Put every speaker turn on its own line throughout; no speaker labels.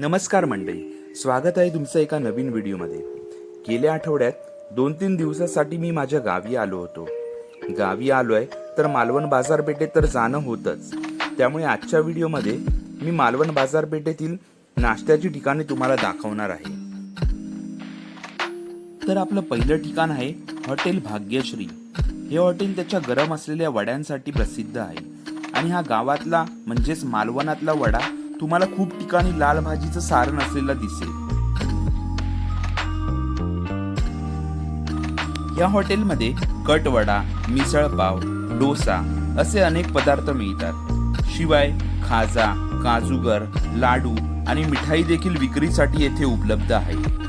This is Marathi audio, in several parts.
नमस्कार मंडळी स्वागत आहे तुमचं एका नवीन व्हिडिओमध्ये. गेल्या आठवड्यात दोन तीन दिवसासाठी मी माझ्या गावी आलो होतो. गावी आलोय तर मालवण बाजारपेठेत तर जाणं होतच. त्यामुळे आजच्या व्हिडिओमध्ये मी मालवण बाजारपेठेतील नाश्त्याची ठिकाणे तुम्हाला दाखवणार आहे. तर आपलं पहिलं ठिकाण आहे हॉटेल भाग्यश्री. हे हॉटेल त्याच्या गरम असलेल्या वड्यांसाठी प्रसिद्ध आहे. आणि हा गावातला म्हणजेच मालवणातला वडा तुम्हाला खूप ठिकाणी लाल भाजीचं सारण असलेला दिसेल. या हॉटेलमध्ये कटवडा मिसळपाव डोसा असे अनेक पदार्थ मिळतात. शिवाय खाजा काजूगर लाडू आणि मिठाई देखील विक्रीसाठी येथे उपलब्ध आहे.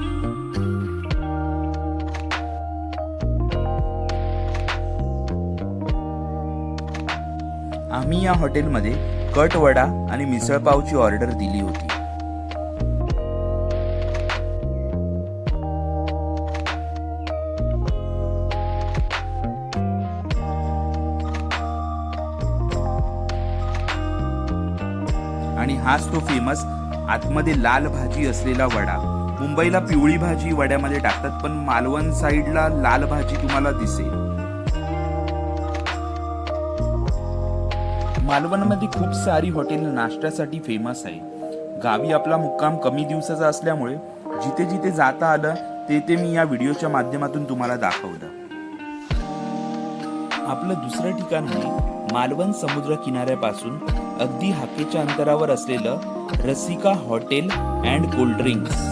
आम्ही या हॉटेलमध्ये कट वडा आणि मिसळपावची ऑर्डर दिली होती. आणि हाच तो फेमस आतमध्ये लाल भाजी असलेला वडा. मुंबईला पिवळी भाजी वड्यामध्ये टाकतात पण मालवण साईडला लाल भाजी तुम्हाला दिसेल. मालवणमध्ये खूप सारी हॉटेल नाश्त्यासाठी फेमस आहे. गावी आपला मुक्काम कमी दिवसाचा असल्यामुळे जिथे जिथे जाता आलं ते ते मी या व्हिडिओच्या माध्यमातून तुम्हाला दाखवलं. आपलं दुसरं ठिकाण आहे मालवण समुद्र किनाऱ्यापासून अगदी हाकेच्या अंतरावर असलेलं Rasika hotel and cold drinks.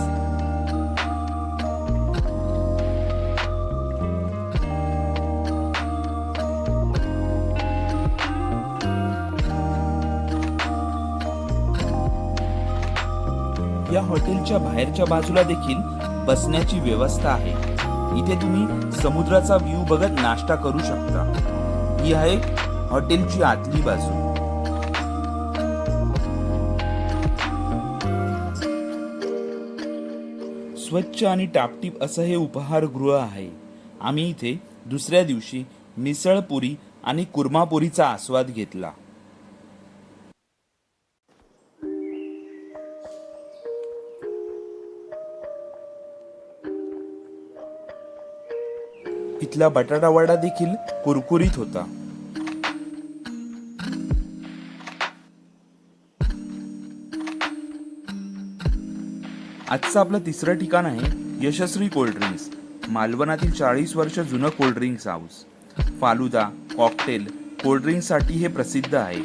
या हॉटेलच्या बाहेरच्या बाजूला देखील बसण्याची व्यवस्था आहे. इथे तुम्ही समुद्राचा व्ह्यू बघत नाश्ता करू शकता. ही आहे हॉटेलची आतली बाजू. स्वच्छ आणि टापटीप असं हे उपहारगृह आहे. आम्ही इथे दुसऱ्या दिवशी मिसळपुरी आणि कुर्मापुरीचा आस्वाद घेतला. इथला बटाटावडा देखील कुरकुरीत होता. आजचं आपलं तिसरं ठिकाण आहे यशस्वी कोल्ड्रिंक्स मालवणातील चाळीस वर्ष जुनं cold drinks house. Falooda cocktail कोल्ड्रिंक्ससाठी हे प्रसिद्ध आहे.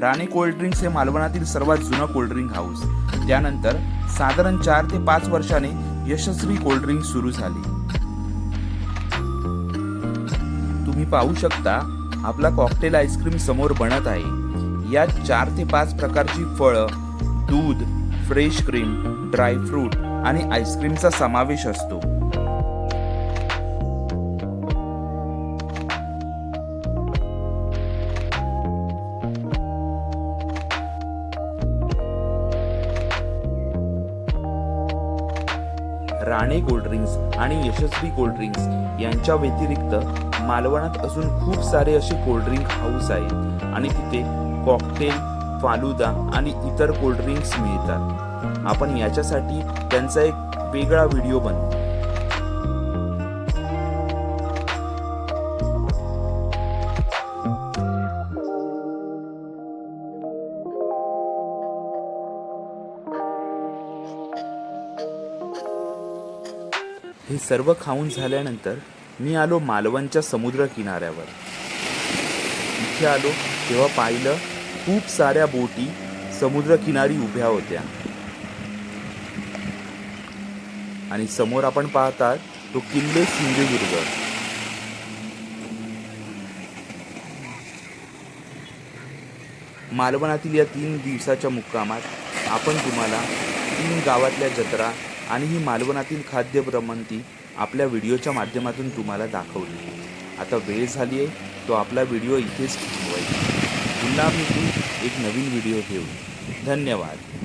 राणे कोल्ड्रिंक्स हे मालवणातील सर्वात जुनं कोल्ड्रिंक हाऊस. त्यानंतर साधारण चार ते पाच वर्षाने यशस्वी कोल्ड्रिंक्स सुरू झाली. तुम्ही पाहू शकता आपला कॉकटेल आईस्क्रीम समोर बनत आहे. यात चार ते पाच प्रकारची फळं दूध फ्रेश क्रीम ड्रायफ्रूट आणि आईस्क्रीमचा समावेश असतो. राणे कोल्ड्रिंक्स आणि यशस्वी कोल्ड्रिंक्स यांच्या व्यतिरिक्त मालवणात अजून खूप सारे असे कोल्ड्रिंक हाऊस आहेत. आणि तिथे कॉकटेल फालुदा आणि इतर कोल्ड्रिंक्स मिळतात. आपण याच्यासाठी त्यांचा एक वेगळा व्हिडिओ बनवू. हे सर्व खाऊन झाल्यानंतर मी आलो मालवणच्या समुद्र किनाऱ्यावर इथे आलो तेव्हा पाहिलं खूप साऱ्या बोटी समुद्र किनारी उभ्या होत्या. आणि समोर आपण पाहतात तो किल्ले सिंधुदुर्ग. मालवणातील या तीन दिवसाच्या मुक्कामात आपण तुम्हाला तीन गावातल्या जत्रा आणि ही मालवणातील खाद्यभ्रमंती आपल्या व्हिडिओच्या माध्यमातून तुम्हाला दाखवली. आता वेळ झाली आहे तो आपला व्हिडिओ इथेच थांबवायचा. पुन्हा भेटू एक नवीन व्हिडिओ घेऊन. धन्यवाद.